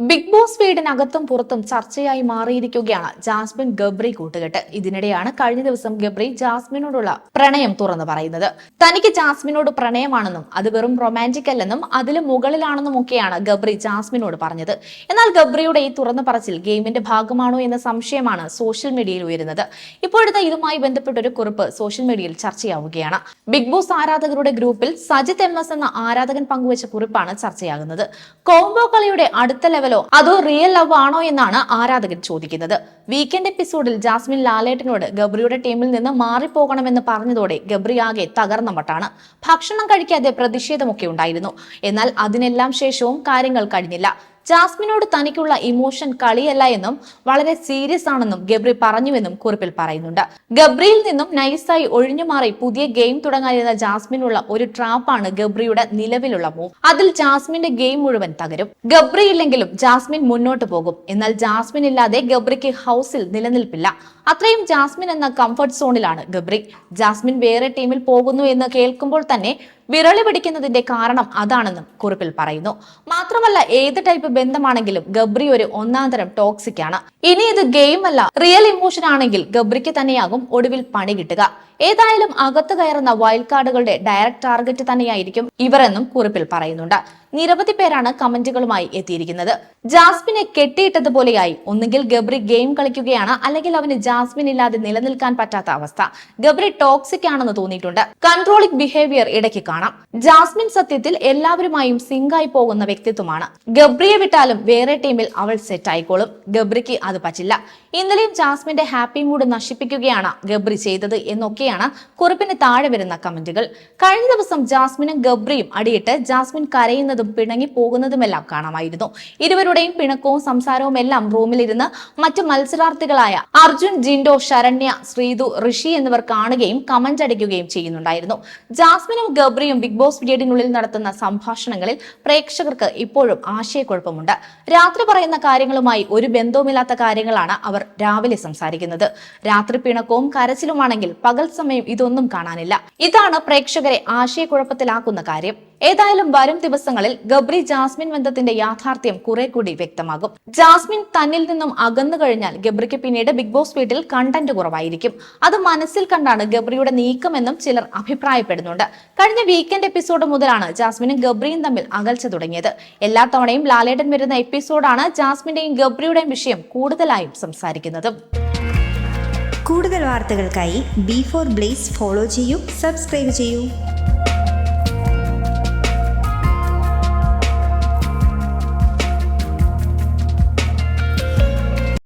Big boss വീടിനകത്തും പുറത്തും ചർച്ചയായി മാറിയിരിക്കുകയാണ് ജാസ്മിൻ ഗബ്രി കൂട്ടുകെട്ട്. ഇതിനിടെയാണ് കഴിഞ്ഞ ദിവസം ഗബ്രി ജാസ്മിനോടുള്ള പ്രണയം തുറന്നു പറയുന്നത്. തനിക്ക് ജാസ്മിനോട് പ്രണയമാണെന്നും അത് വെറും റൊമാന്റിക് അല്ലെന്നും അതിലും മുകളിലാണെന്നും ഒക്കെയാണ് ഗബ്രി ജാസ്മിനോട് പറഞ്ഞത്. എന്നാൽ ഗബ്രിയുടെ ഈ തുറന്നു പറച്ചിൽ ഗെയിമിന്റെ ഭാഗമാണോ എന്ന സംശയമാണ് സോഷ്യൽ മീഡിയയിൽ ഉയരുന്നത്. ഇപ്പോഴത്തെ ഇതുമായി ബന്ധപ്പെട്ട ഒരു കുറിപ്പ് സോഷ്യൽ മീഡിയയിൽ ചർച്ചയാവുകയാണ്. ബിഗ് ബോസ് ആരാധകരുടെ ഗ്രൂപ്പിൽ സജിത് എം എന്ന ആരാധകൻ പങ്കുവച്ച കുറിപ്പാണ് ചർച്ചയാകുന്നത്. കോംബോ കളിയുടെ അടുത്ത ലെവലോ അതോ റിയൽ ലവ് ആണോ എന്നാണ് ആരാധകർ ചോദിക്കുന്നത്. വീക്കെൻഡ് എപ്പിസോഡിൽ ജാസ്മിൻ ലാലേട്ടനോട് ഗബ്രിയുടെ ടീമിൽ നിന്ന് മാറിപ്പോകണമെന്ന് പറഞ്ഞതോടെ ഗബ്രി ആകെ തകർന്ന മട്ടാണ്. ഭക്ഷണം കഴിക്കാതെ പ്രതിഷേധമൊക്കെ ഉണ്ടായിരുന്നു. എന്നാൽ അതിനെല്ലാം ശേഷവും കാര്യങ്ങൾ കഴിഞ്ഞില്ല. ജാസ്മിനോട് തനിക്കുള്ള ഇമോഷൻ കളിയല്ല എന്നും വളരെ സീരിയസ് ആണെന്നും ഗബ്രി പറഞ്ഞുവെന്നും കുറിപ്പിൽ പറയുന്നുണ്ട്. ഗബ്രിയിൽ നിന്നും നൈസായി ഒഴിഞ്ഞു മാറി പുതിയ ഗെയിം തുടങ്ങാനിരുന്ന ജാസ്മിനുള്ള ഒരു ട്രാപ്പാണ് ഗബ്രിയുടെ നിലവിലുള്ള മൂവ് അതിൽ ജാസ്മിന്റെ ഗെയിം മുഴുവൻ തകരും. ഗബ്രി ഇല്ലെങ്കിലും ജാസ്മിൻ മുന്നോട്ട് പോകും. എന്നാൽ ജാസ്മിൻ ഇല്ലാതെ ഗബ്രിക്ക് ഹൗസിൽ നിലനിൽപ്പില്ല. അത്രയും ജാസ്മിൻ എന്ന കംഫർട്ട് സോണിലാണ് ഗബ്രി. ജാസ്മിൻ വേറെ ടീമിൽ പോകുന്നു എന്ന് കേൾക്കുമ്പോൾ തന്നെ വിരളി പിടിക്കുന്നതിന്റെ കാരണം അതാണെന്നും കുറിപ്പിൽ പറയുന്നു. മാത്രമല്ല ഏത് ടൈപ്പ് ബന്ധമാണെങ്കിലും ഗബ്രി ഒരു ഒന്നാം തരം ടോക്സിക് ആണ്. ഇനി ഇത് ഗെയിം അല്ല റിയൽ ഇമോഷൻ ആണെങ്കിൽ ഗബ്രിക്ക് തന്നെയാകും ഒടുവിൽ പണി കിട്ടുക. ഏതായാലും അകത്ത് കയറുന്ന വൈൽഡ് കാർഡുകളുടെ ഡയറക്ട് ടാർഗറ്റ് തന്നെയായിരിക്കും ഇവരെന്നും കുറിപ്പിൽ പറയുന്നുണ്ട്. നിരവധി പേരാണ് കമന്റുകളുമായി എത്തിയിരിക്കുന്നത്. ജാസ്മിനെ കെട്ടിയിട്ടതുപോലെയായി ഒന്നുകിൽ ഗബ്രി ഗെയിം കളിക്കുകയാണ് അല്ലെങ്കിൽ അവന് ജാസ്മിൻ ഇല്ലാതെ നിലനിൽക്കാൻ പറ്റാത്ത അവസ്ഥ. ഗബ്രി ടോക്സിക് ആണെന്ന് തോന്നിയിട്ടുണ്ട്. കൺട്രോളിംഗ് ബിഹേവിയർ ഇടയ്ക്ക് കാണാം. ജാസ്മിൻ സത്യത്തിൽ എല്ലാവരുമായും സിങ്കായി പോകുന്ന വ്യക്തിത്വമാണ്. ഗബ്രിയെ വിട്ടാലും വേറെ ടീമിൽ അവൾ സെറ്റ് ആയിക്കോളും. ഗബ്രിക്ക് അത് പറ്റില്ല. ഇന്നലെയും ജാസ്മിന്റെ ഹാപ്പി മൂഡ് നശിപ്പിക്കുകയാണ് ഗബ്രി ചെയ്തത് എന്നൊക്കെയാണ് കുറിപ്പിന് താഴെ വരുന്ന കമന്റുകൾ. കഴിഞ്ഞ ദിവസം ജാസ്മിനും ഗബ്രിയും അടിയിട്ട് ജാസ്മിൻ കരയുന്നതും പിണങ്ങി പോകുന്നതുമെല്ലാം കാണാമായിരുന്നു. ഇരുവരുടെയും പിണക്കവും സംസാരവും എല്ലാം റൂമിലിരുന്ന് മറ്റു മത്സരാർത്ഥികളായ അർജുൻ ജിൻഡോ ശരണ്യ ശ്രീതു ഋഷി എന്നിവർ കാണുകയും കമന്റ് അടിക്കുകയും ചെയ്യുന്നുണ്ടായിരുന്നു. ജാസ്മിനും ഗബ്രിയും ബിഗ് ബോസ് വീടിനുള്ളിൽ നടത്തുന്ന സംഭാഷണങ്ങളിൽ പ്രേക്ഷകർക്ക് ഇപ്പോഴും ആശയക്കുഴപ്പമുണ്ട്. രാത്രി പറയുന്ന കാര്യങ്ങളുമായി ഒരു ബന്ധവുമില്ലാത്ത കാര്യങ്ങളാണ് അവർ രാവിലെ സംസാരിക്കുന്നത്. രാത്രി പിണക്കവും കരച്ചിലുമാണെങ്കിൽ പകൽ സമയം ഇതൊന്നും കാണാനില്ല. ഇതാണ് പ്രേക്ഷകരെ ആശയക്കുഴപ്പത്തിലാക്കുന്ന കാര്യം. ഏതായാലും വരും ദിവസങ്ങളിൽ ഗബ്രി ജാസ്മിൻ ബന്ധത്തിന്റെ യാഥാർത്ഥ്യം കുറെ കൂടി വ്യക്തമാകും. ജാസ്മിൻ തന്നിൽ നിന്നും അകന്നു കഴിഞ്ഞാൽ ഗബ്രിക്ക് പിന്നീട് ബിഗ് ബോസ് വീട്ടിൽ കണ്ടന്റ് കുറവായിരിക്കും. അത് മനസ്സിൽ കണ്ടാണ് ഗബ്രിയുടെ നീക്കമെന്നും ചിലർ അഭിപ്രായപ്പെടുന്നുണ്ട്. കഴിഞ്ഞ വീക്കെൻഡ് എപ്പിസോഡ് മുതലാണ് ജാസ്മിനും ഗബ്രിയും തമ്മിൽ അകൽച്ച തുടങ്ങിയത്. എല്ലാ തവണയും ലാലേട്ടൻ വരുന്ന എപ്പിസോഡാണ് ജാസ്മിന്റെയും ഗബ്രിയുടെയും വിഷയം കൂടുതലായും സംസാരിക്കുന്നത്. കൂടുതൽ വാർത്തകൾക്കായി ബി ഫോർ ബ്ലേസ് ഫോളോ ചെയ്യൂ സബ്സ്ക്രൈബ് ചെയ്യൂ.